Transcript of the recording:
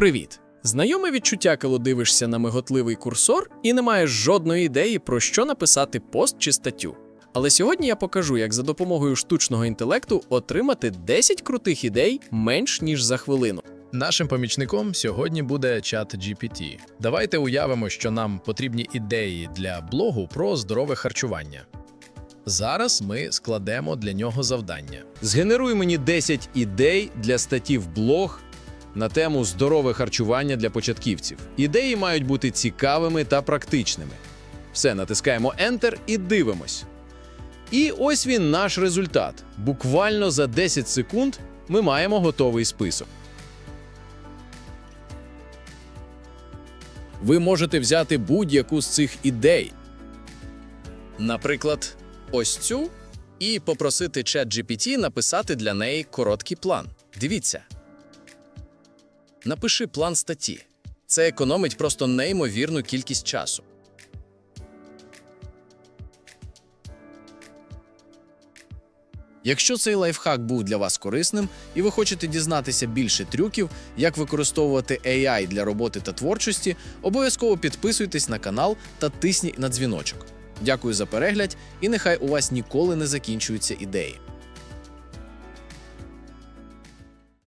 Привіт! Знайоме відчуття, коли дивишся на миготливий курсор і не маєш жодної ідеї, про що написати пост чи статтю. Але сьогодні я покажу, як за допомогою штучного інтелекту отримати 10 крутих ідей менш ніж за хвилину. Нашим помічником сьогодні буде чат GPT. Давайте уявимо, що нам потрібні ідеї для блогу про здорове харчування. Зараз ми складемо для нього завдання. Згенеруй мені 10 ідей для статті в блог на тему здорове харчування для початківців. Ідеї мають бути цікавими та практичними. Все, натискаємо Enter і дивимось. І ось він наш результат. Буквально за 10 секунд ми маємо готовий список. Ви можете взяти будь-яку з цих ідей, наприклад, ось цю, і попросити ChatGPT написати для неї короткий план. Дивіться. Напиши план статті. Це економить просто неймовірну кількість часу. Якщо цей лайфхак був для вас корисним і ви хочете дізнатися більше трюків, як використовувати AI для роботи та творчості, обов'язково підписуйтесь на канал та тисніть на дзвіночок. Дякую за перегляд, і нехай у вас ніколи не закінчуються ідеї.